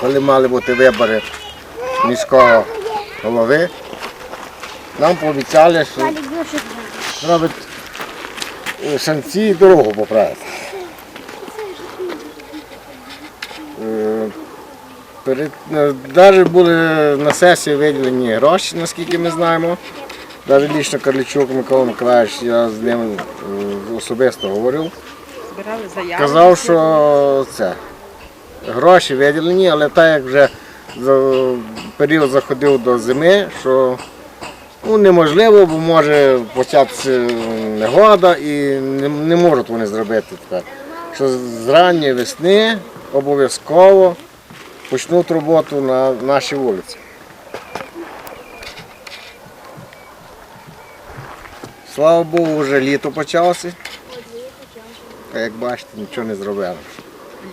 коли мали бути вибори міського голови, нам пообіцяли, що зробить е, санкції і дорогу поправити. Е, Перед, навіть були на сесії виділені гроші, наскільки ми знаємо. Навіть лічно Карлічук Микола Миколаївич, я з ним е, особисто говорив. Казав, що це гроші виділені, але так як вже період заходив до зими, що ну, неможливо, бо може початися негода і не, не можуть вони зробити тепер. Що з ранньої весни обов'язково почнуть роботу на нашій вулиці. Слава Богу, вже літо почалося. Як бачите, нічого не зробили.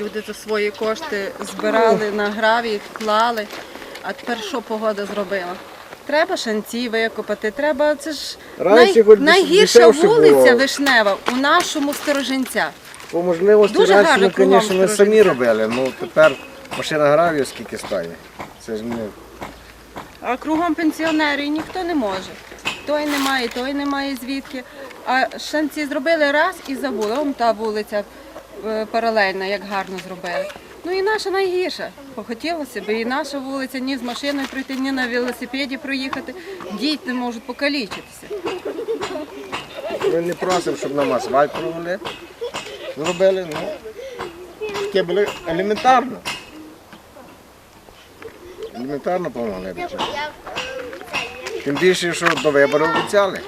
Люди за свої кошти збирали на гравій, клали. А тепер що погода зробила? Треба шанці викопати, треба, це ж Раніше хоч найгірша дешевше вулиця було. Вишнева у нашому сторожинця. По можливості Дуже раніше, гарно ну, кругом звісно, ми самі сторожинця. робили. Ну тепер машина гравію скільки стоїть. Це ж не А кругом пенсіонерів ніхто не може. Той немає, той немає звідки. А шанці зробили раз і забули. Вон та вулиця паралельна, як гарно зробили. Ну і наша найгірша. Похотілося б і наша вулиця ні з машиною пройти, ні на велосипеді проїхати. Діти можуть покалічитися. ми не просимо, щоб нам асфальт провели. Зробили, ну таке було елементарно. Елементарно допомогли бюджет. Тим більше, що до виборів обіцяли.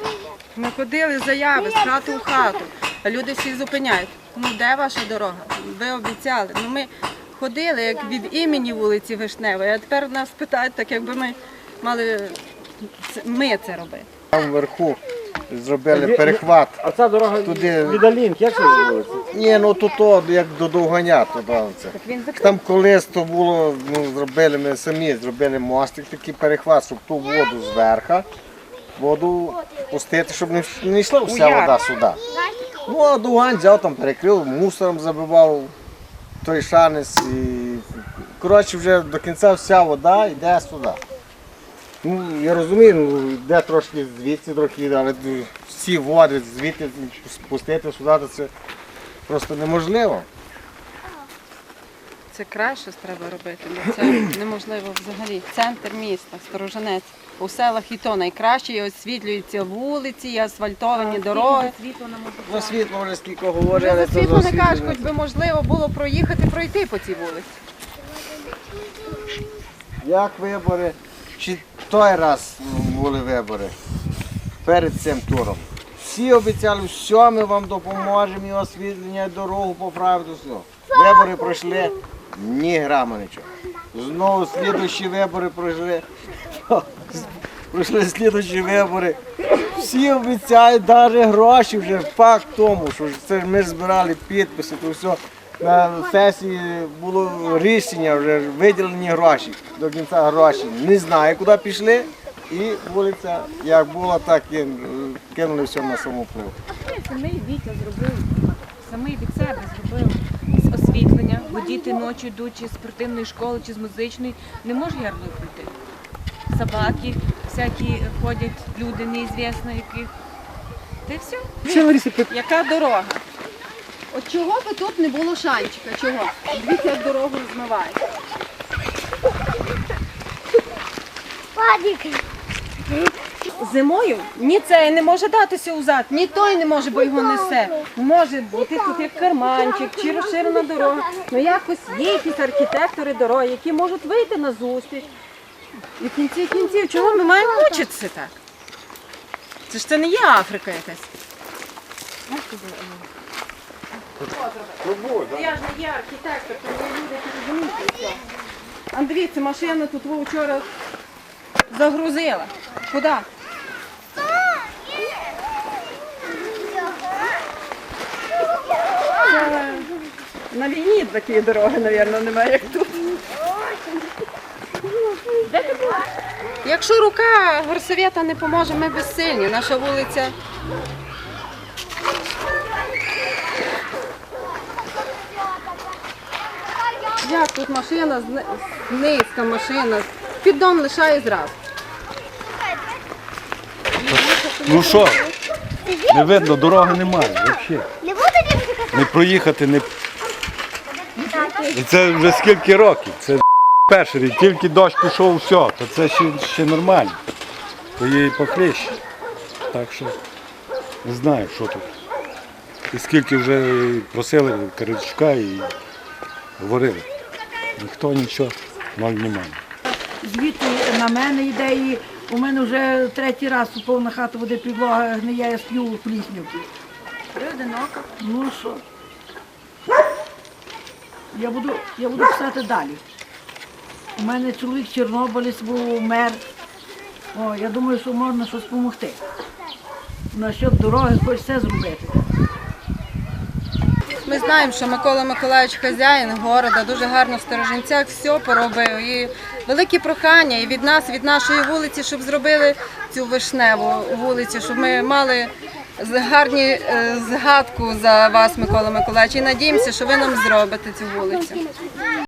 Ми ходили заяви з хати у хату, люди всі зупиняють. Ну де ваша дорога? Ви обіцяли. Ну ми ходили як від імені вулиці Вишневої, а тепер нас питають, так якби ми мали це- ми це робити. Там вверху зробили перехват. А ця дорога Туди- від Алінки, як це називається? Ні, ну то, то як до довганя, туди це. він Там колись то було, ну, зробили, ми самі зробили мостик, такий перехват, щоб ту воду зверху, воду пустити, щоб не, не йшла вся вода сюди. Ну, а Дугань взяв там, перекрив, мусором забивав той шанець і коротше вже до кінця вся вода йде сюди. Ну, я розумію, ну, йде трошки звідси трохи, але всі води звідти спустити сюди, це просто неможливо. Це краще треба робити, бо це неможливо взагалі. Центр міста, Сторожанець. У селах і то найкраще, і освітлюються вулиці, і асфальтовані дороги. Ну, світло вже скільки Вже говорили, за світло не кажуть, хоч би можливо було проїхати, пройти по цій вулиці. Як вибори? Чи той раз були вибори перед цим туром? Всі обіцяли, що ми вам допоможемо, і освітлення, і дорогу поправити, все. Вибори пройшли, ні грама нічого. Знову слідуючі вибори пройшли. Пройшли слідуючі вибори. Всі обіцяють навіть гроші вже факт тому, що це ми збирали підписи, то все. На сесії було рішення, вже виділені гроші, до кінця гроші. Не знаю, куди пішли. І вулиця, як була, так і е, кинули все на самоплив. Самий Вітя зробив, самий від себе зробив освітлення, бо діти ночі йдуть чи з спортивної школи, чи з музичної, не може ярною пройти. Собаки всякі ходять, люди неізвісно яких. Та й все. Яка дорога? От чого би тут не було шанчика? Чого? Дивіться, як дорогу змиває. Зимою ні цей не може датися узад, ні той не може, бо його несе. Може бути тут як карманчик чи розширена дорога. Ну якось є якісь архітектори дороги, які можуть вийти на зустріч. І в кінці кінців, чого ми маємо мучитися так? Це ж це не є Африка якась. Я ж не є архітектор, це є люди, які розуміють це все. А дивіться, машина тут вчора загрузила. Куди? Це на війні такі дороги, мабуть, немає, як тут. Якщо рука горсовета не поможе, ми безсильні. Наша вулиця. Як тут машина, низька машина, піддон лишає зразу. Ну що, не видно, дороги немає взагалі. Не проїхати, не. І це вже скільки років? Це перший рік, тільки дощ пішов, все, то це ще, ще нормально. То є і похлеще. Так що не знаю, що тут. І скільки вже просили Каричка і говорили. Ніхто нічого, ноль немає. Звідти на мене йде і у мене вже третій раз повна хата води підлога гниє, я сплю у пліснівці. Одиноко. Ну що? Я буду, я буду писати далі. У мене чоловік Чорнобилець був мер. О, я думаю, що можна щось допомогти. Насчет дороги хоч все зробити. Ми знаємо, що Микола Миколаївич хазяїн города, дуже гарно в Сторожинцях все поробив. І великі прохання і від нас, від нашої вулиці, щоб зробили цю вишневу вулицю, щоб ми мали гарні е, згадку за вас, Микола Миколаївич. І надіємося, що ви нам зробите цю вулицю.